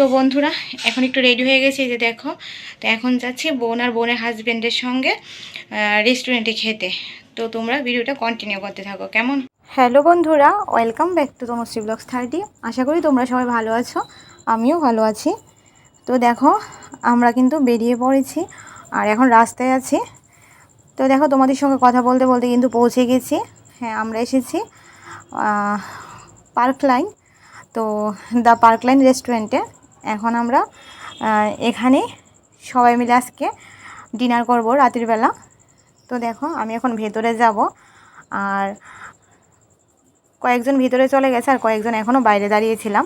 তো বন্ধুরা, এখন একটু রেডি হয়ে গেছে যে দেখো। তো এখন যাচ্ছি বোন আর বোনের হাজব্যান্ডের সঙ্গে রেস্টুরেন্টে খেতে। তো তোমরা ভিডিওটা কন্টিনিউ করতে থাকো, কেমন? হ্যালো বন্ধুরা welcome back to Tamoshree blogs thirty আশা করি তোমরা সবাই ভালো আছো, আমিও ভালো আছি। তো দেখো, আমরা কিন্তু বেরিয়ে পড়েছি, আর এখন রাস্তায় আছি। তো দেখো, তোমাদের সঙ্গে কথা বলতে বলতে কিন্তু পৌঁছে গেছি। হ্যাঁ আমরা এসেছি পার্ক লাইন তো দ্য পার্ক লাইন রেস্টুরেন্টে এখন আমরা এখানে সবাই মিলে আজকে ডিনার করব রাতের বেলা। তো দেখো, আমি এখন ভেতরে যাব, আর কয়েকজন ভিতরে চলে গেছে আর কয়েকজন এখনও বাইরে দাঁড়িয়েছিলাম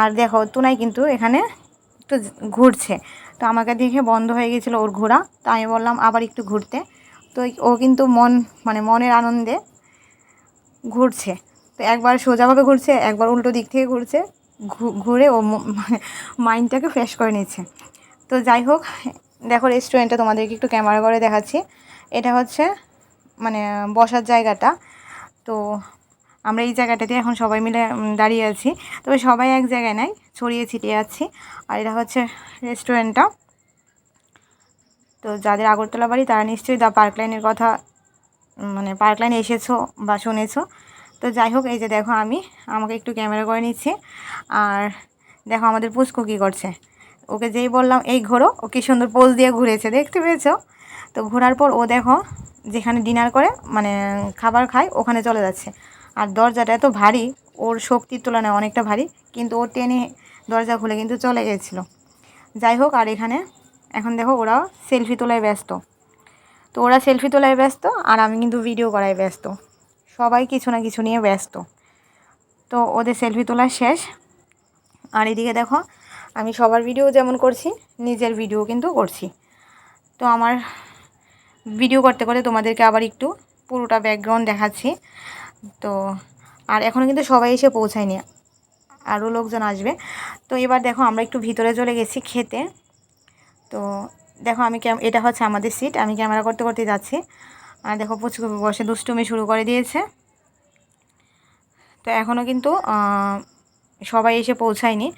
আর দেখো তুনাই কিন্তু এখানে একটু ঘুরছে। তো আমাকে দেখে বন্ধ হয়ে গেছিল ওর ঘোরা তো আমি বললাম আবার একটু ঘুরতে। তো ও কিন্তু মন মানে মনের আনন্দে ঘুরছে। তো একবার সোজাভাবে ঘুরছে, একবার উল্টো দিক থেকে ঘুরছে। ঘুরে ও মাইন্ডটাকে ফ্রেশ করে নিচ্ছে। তো যাই হোক, দেখো রেস্টুরেন্টটা তোমাদেরকে একটু ক্যামেরা করে দেখাচ্ছি। এটা হচ্ছে মানে বসার জায়গাটা। তো আমরা এই জায়গাটাতে এখন সবাই মিলে দাঁড়িয়ে আছি। তবে সবাই এক জায়গায় নাই, ছড়িয়ে ছিটিয়ে আছি। আর এটা হচ্ছে রেস্টুরেন্টটা তো যাদের আগরতলা বাড়ি, তারা নিশ্চয়ই দ্য পার্ক লাইনের কথা মানে পার্ক লাইনে এসেছ বা শুনেছো। তো যাই হোক, এই যে দেখো আমি, আমাকে একটু ক্যামেরা করে নিচ্ছি। আর দেখো আমাদের পুষ্কু কী করছে। ওকে যেই বললাম, এই ঘোরো, ও কী সুন্দর পোজ দিয়ে ঘুরেছে, দেখতে পেয়েছ? তো ঘোরার পর ও দেখো, যেখানে ডিনার করে মানে খাবার খায়, ওখানে চলে যাচ্ছে। আর দরজাটা এত ভারী, ওর শক্তির তুলনায় অনেকটা ভারী, কিন্তু ও টেনে দরজা খুলে কিন্তু চলে গেছিল। যাই হোক, আর এখানে, এখন দেখো ওরা সেলফি তোলায় ব্যস্ত। তো ওরা সেলফি তোলায় ব্যস্ত, আর আমি কিন্তু ভিডিও করায় ব্যস্ত। সবাই কিছু না কিছু নিয়ে ব্যস্ত। তো ওদের সেলফি তোলা শেষ। আর এদিকে দেখো, আমি সবার ভিডিও যেমন করছি, নিজের ভিডিও কিন্তু করছি। তো আমার ভিডিও করতে করতে তোমাদেরকে আবার একটু পুরোটা ব্যাকগ্রাউন্ড দেখাচ্ছি। তো আর এখনও কিন্তু সবাই এসে পৌঁছায়নি আরও লোকজন আসবে। তো এবার দেখো, আমরা একটু ভিতরে চলে গেছি খেতে। তো দেখো, আমি এটা হচ্ছে আমাদের সিট আমি ক্যামেরা করতে করতে যাচ্ছি। আর দেখো পুচকু বসে দুষ্টুমি শুরু করে দিয়েছে। তো এখনও কিন্তু সবাই এসে পৌঁছায়নি।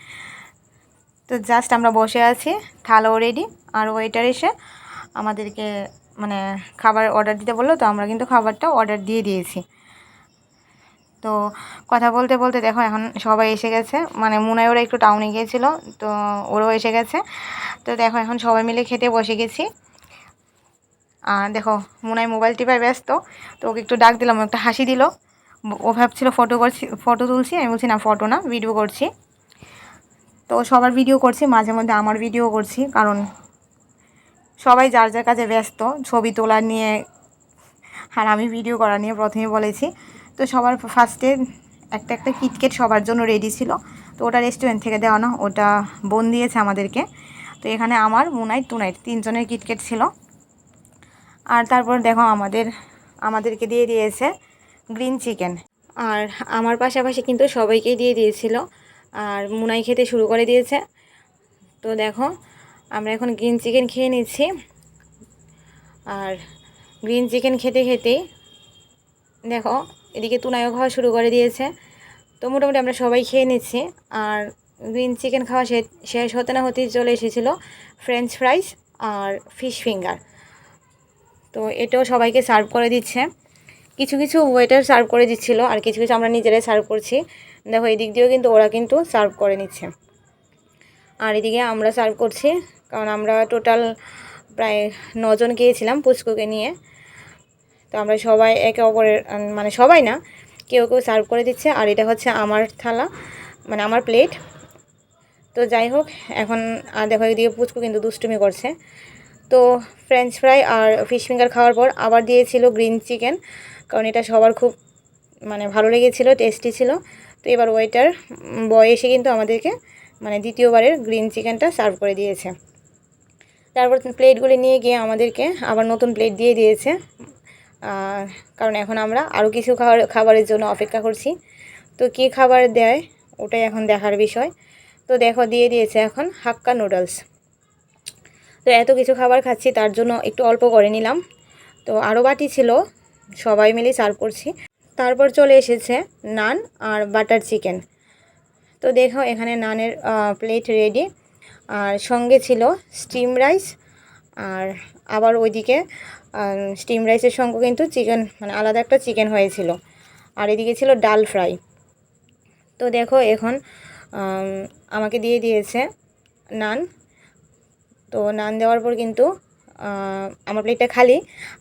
তো জাস্ট আমরা বসে আছি, থালাও রেডি আর ওয়েটার এসে আমাদেরকে মানে খাবার অর্ডার দিতে বলল, তো আমরা কিন্তু খাবারটা অর্ডার দিয়ে দিয়েছি। তো কথা বলতে বলতে দেখো এখন সবাই এসে গেছে মানে মুনাই ওরা একটু টাউনে গিয়েছিল, তো ওরাও এসে গেছে। তো দেখো এখন সবাই মিলে খেতে বসে গেছি। দেখো, মুনাই মোবাইল টিপায় ব্যস্ত, তো ওকে একটু ডাক দিলাম একটা হাসি দিল। ও ভাবছিল ফটো করছি ফটো তুলছি, আমি বলছি, না ফটো না ভিডিও করছি। তো সবার ভিডিও করছি, মাঝে মধ্যে আমার ভিডিও করছি, কারণ সবাই যার যার কাজে ব্যস্ত, ছবি তোলা নিয়ে, আর আমি ভিডিও করা নিয়ে প্রথমে বলেছি। তো সবার ফার্স্টে একটা একটা কিটকেট সবার জন্য রেডি ছিল, তো ওটা রেস্টুরেন্ট থেকে দেওয়া না, ওটা বোন দিয়েছে আমাদেরকে। তো এখানে আমার মুনাইট টুনাইট তিনজনের কিটকেট ছিল। আর তারপর দেখো আমাদের, আমাদেরকে দিয়ে দিয়েছে গ্রিন চিকেন আর আমার পাশাপাশি কিন্তু সবাইকেই দিয়ে দিয়েছিল। আর মুনাই খেতে শুরু করে দিয়েছে। তো দেখো, আমরা এখন গ্রিন চিকেন খেয়ে নিচ্ছি। আর গ্রিন চিকেন খেতে খেতেই দেখো, এদিকে তুনাইও খাওয়া শুরু করে দিয়েছে। তো মোটামুটি আমরা সবাই খেয়ে নিচ্ছি। আর গ্রিন চিকেন খাওয়া শেষ হতে না হতেই চলে এসেছিল ফ্রেঞ্চ ফ্রাইস আর ফিশ ফিঙ্গার তো এটাও সবাইকে সার্ভ করে দিচ্ছে। কিছু কিছু ওয়েটার সার্ভ করে দিচ্ছিল, আর কিছু কিছু আমরা নিজেরাই সার্ভ করছি। দেখো এদিক দিয়েও কিন্তু ওরা কিন্তু সার্ভ করে নিচ্ছে। আর এদিকে আমরা সার্ভ করছি, কারণ আমরা টোটাল প্রায় নজন গিয়েছিলাম পুচকুকে নিয়ে। তো আমরা সবাই একে অপরের মানে সবাই না, কেউ কেউ সার্ভ করে দিচ্ছে। আর এটা হচ্ছে আমার থালা মানে আমার প্লেট তো যাই হোক, এখন, আর দেখো, এদিকে পুচকু কিন্তু দুষ্টুমি করছে। তো ফ্রেঞ্চ ফ্রাই আর ফিশ ফিঙ্গার খাওয়ার পর আবার দিয়েছিল গ্রিন চিকেন কারণ এটা সবার খুব মানে ভালো লেগেছিলো টেস্টি ছিল। তো এবার ওয়েটার বয় এসে কিন্তু আমাদেরকে মানে দ্বিতীয়বারের গ্রিন চিকেনটা সার্ভ করে দিয়েছে। তারপর প্লেটগুলি নিয়ে গিয়ে আমাদেরকে আবার নতুন প্লেট দিয়ে দিয়েছে। কারণ এখন আমরা আরও কিছু খাবার খাবারের জন্য অপেক্ষা করছি। তো কী খাবার দেয়, ওটাই এখন দেখার বিষয়। তো দেখো, দিয়ে দিয়েছে এখন হাক্কা নুডলস তো এত কিছু খাবার খাচ্ছি, তার জন্য একটু অল্প করে নিলাম। তো আরও বাটি ছিল, সবাই মিলে সার্ভ করছি। তারপর চলে এসেছে নান আর বাটার চিকেন। তো দেখো এখানে নানের প্লেট রেডি আর সঙ্গে ছিল স্টিম রাইস আর আবার ওইদিকে স্টিম রাইসের সঙ্গে কিন্তু চিকেন মানে আলাদা একটা চিকেন হয়েছিল। আর এদিকে ছিল ডাল ফ্রাই। তো দেখো এখন আমাকে দিয়ে দিয়েছে নান। তো নান দেওয়ার পর কিন্তু আমার প্লেটটা খালি।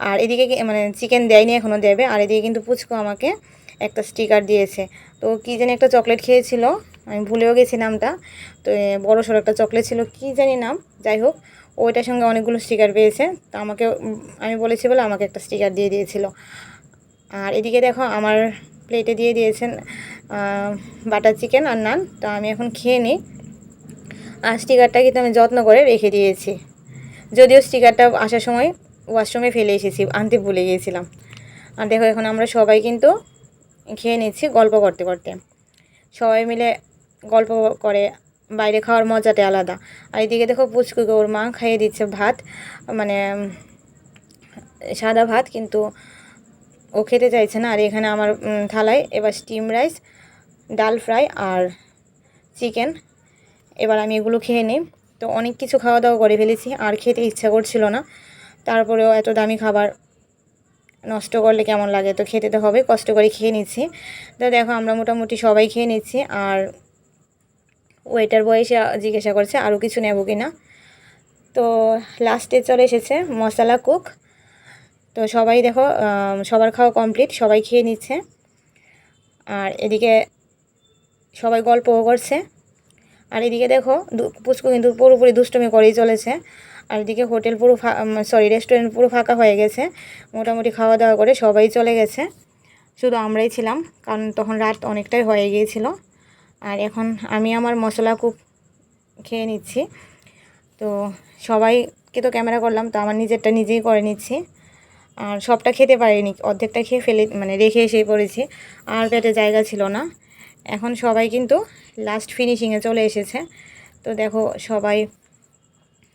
আর এদিকে মানে চিকেন দেয়নি এখনও দেবে। আর এদিকে কিন্তু পুচকু আমাকে একটা স্টিকার দিয়েছে। তো কী জানি একটা চকলেট খেয়েছিল, আমি ভুলেও গেছি নামটা। তো বড় সড়ো একটা চকলেট ছিল, কী জানি নাম, যাই হোক, ওইটার সঙ্গে অনেকগুলো স্টিকার পেয়েছে। তো আমাকে, আমি বলেছি বলে আমাকে একটা স্টিকার দিয়ে দিয়েছিল। আর এদিকে দেখো, আমার প্লেটে দিয়ে দিয়েছেন বাটার চিকেন আর নান তো আমি এখন খেয়ে নিই। আর স্টিকারটা কিন্তু আমি যত্ন করে রেখে দিয়েছি। যদিও স্টিকারটা আসার সময় ওয়াশরুমে ফেলে এসেছি, আনতে ভুলে গিয়েছিলাম। আর দেখো, এখন আমরা সবাই কিন্তু খেয়ে নিচ্ছি গল্প করতে করতে। সবাই মিলে গল্প করে, বাইরে খাওয়ার মজাটাই আলাদা। আর এদিকে দেখো পুচকুকে ওর মা খাইয়ে দিচ্ছে ভাত মানে সাদা ভাত, কিন্তু ও খেতে চাইছে না। আর এখানে আমার থালায় এবার স্টিম রাইস ডাল ফ্রাই আর চিকেন এবার আমি এগুলো খেয়ে নিই। তো অনেক কিছু খাওয়া দাওয়া করে ফেলেছি, আর খেতে ইচ্ছা করছিল না। তারপরেও এত দামি খাবার নষ্ট করলে কেমন লাগে? তো খেতে তো হবে, কষ্ট করে খেয়ে নিচ্ছি। তো দেখো, আমরা মোটামুটি সবাই খেয়ে নিচ্ছি, আর ওয়েটার বয়সে জিজ্ঞাসা করছে আরও কিছু নেব কি না তো লাস্টে চলে এসেছে মশলা কুক তো সবাই দেখো সবার খাওয়া কমপ্লিট সবাই খেয়ে নিচ্ছে। আর এদিকে সবাই গল্পও করছে। আর এদিকে দেখো পুচকু কিন্তু পুরোপুরি দুষ্টমি করেই চলেছে। আর এদিকে হোটেল পুরো সরি রেস্টুরেন্ট পুরো ফাঁকা হয়ে গেছে। মোটামুটি খাওয়া দাওয়া করে সবাই চলে গেছে। শুধু আমরাই ছিলাম, কারণ তখন রাত অনেকটাই হয়ে গিয়েছিল। আর এখন আমি আমার মশলা কুক খেয়ে নিচ্ছি। তো সবাইকে তো ক্যামেরা করলাম, তো আমার নিজেরটা নিজেই করে নিচ্ছি। আর সবটা খেতে পারিনি, অর্ধেকটা খেয়ে ফেলে মানে রেখে এসেই পড়েছি। আর পেটে জায়গা ছিল না। এখন সবাই কিন্তু লাস্ট ফিনিশিংয়ে চলে এসেছে। তো দেখো সবাই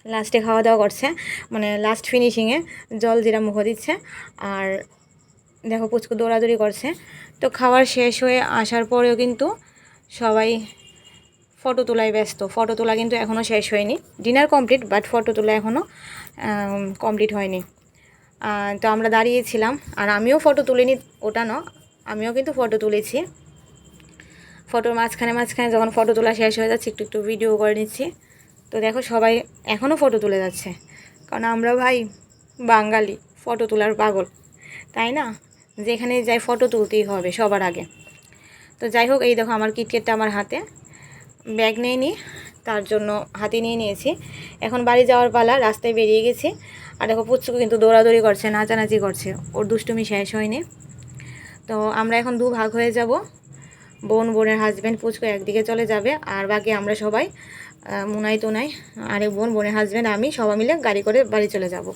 লাস্টে খাওয়া দাওয়া করছে। মানে লাস্ট ফিনিশিংয়ে জল জিরা মুখ দিচ্ছে আর দেখো পুচকু দৌড়াদৌড়ি করছে। তো খাওয়ার শেষ হয়ে আসার পরেও কিন্তু সবাই ফটো তোলায় ব্যস্ত। ফটো তোলা কিন্তু এখনও শেষ হয়নি। ডিনার কমপ্লিট বাট ফটো তোলা এখনও কমপ্লিট হয়নি। তো আমরা দাঁড়িয়েছিলাম আর আমিও ফটো তুলিনি, ওটা ন আমিও কিন্তু ফটো তুলেছি। ফটোর মাঝখানে মাঝখানে যখন ফটো তোলা শেষ হয়ে যাচ্ছে, একটু একটু ভিডিও করে নিচ্ছি। তো দেখো সবাই এখনও ফটো তুলে যাচ্ছে। কারণ আমরা ভাই বাঙালি, ফটো তোলার পাগল। তাই না? যেখানে যাই ফটো তুলতেই হবে সবার আগে। তো যাই হোক, এই দেখো আমার কিটকেটটা আমার হাতে। ব্যাগ নিয়ে নিই তার জন্য হাতে নিয়ে নিয়েছি। এখন বাড়ি যাওয়ার পালা, রাস্তায় বেরিয়ে গেছি। আর দেখো পুচ্ছুকু কিন্তু দৌড়াদৌড়ি করছে, নাচানাচি করছে। ওর দুষ্টুমি শেষ হয়নি। তো আমরা এখন দু ভাগ হয়ে যাব। বোন বোনের হাজব্যান্ড পুচকু একদিকে চলে যাবে, আর বাকি আমরা সবাই মুনাই তুনাই আরেক বোন, বোনের হাজব্যান্ড আমি সবাই মিলে গাড়ি করে বাড়ি চলে যাব।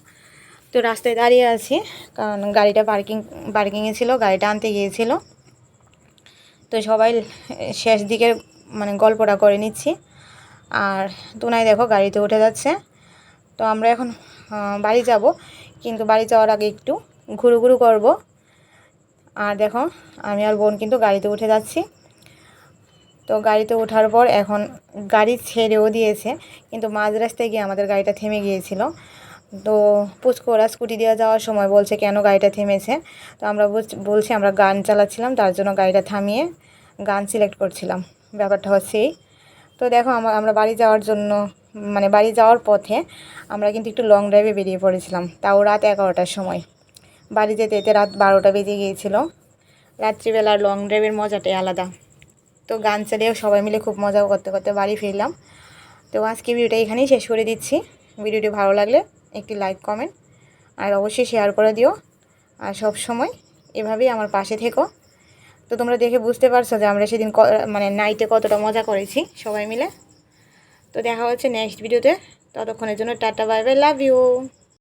তো রাস্তায় দাঁড়িয়ে আছি, কারণ গাড়িটা পার্কিং পার্কিংয়ে ছিল, গাড়িটা আনতে গিয়েছিল। তো সবাই শেষ দিকের মানে গল্পটা করে নিচ্ছি। আর তুনাই দেখো গাড়িতে উঠে যাচ্ছে। তো আমরা এখন বাড়ি যাব, কিন্তু বাড়ি যাওয়ার আগে একটু ঘুরু ঘুরু করব। আর দেখো, আমি আর বোন কিন্তু গাড়িতে উঠে যাচ্ছি। তো গাড়িতে ওঠার পর এখন গাড়ি ছেড়েও দিয়েছে, কিন্তু মাঝ রাস্তায় গিয়ে আমাদের গাড়িটা থেমে গিয়েছিল। তো পুচকু ওরা স্কুটি দিয়ে যাওয়ার সময় বলছে, কেন গাড়িটা থেমেছে? তো আমরা বলছি- আমরা গান চালাচ্ছিলাম, তার জন্য গাড়িটা থামিয়ে গান সিলেক্ট করছিলাম। ব্যাপারটা হচ্ছে তো দেখো আমরা আমরা বাড়ি যাওয়ার জন্য মানে বাড়ি যাওয়ার পথে আমরা কিন্তু একটু লং ড্রাইভে বেরিয়ে পড়েছিলাম, তাও রাত এগারোটার সময়। বাড়ি যেতে যেতে রাত বারোটা বেজে গিয়েছিল। রাত্রিবেলার লং ড্রাইভের মজাটাই আলাদা। তো গান চালিয়েও সবাই মিলে খুব মজা করতে করতে বাড়ি ফিরলাম। তো আজকে ভিডিওটা এখানেই শেষ করে দিচ্ছি। ভিডিওটি ভালো লাগলে একটি লাইক কমেন্ট আর অবশ্যই শেয়ার করে দিও। আর সব সময় এভাবেই আমার পাশে থেকো। তো তোমরা দেখে বুঝতে পারছ যে আমরা সেদিন মানে নাইটে কতটা মজা করেছি সবাই মিলে। তো দেখা হচ্ছে নেক্সট ভিডিওতে ততক্ষণের জন্য tata bye bye love you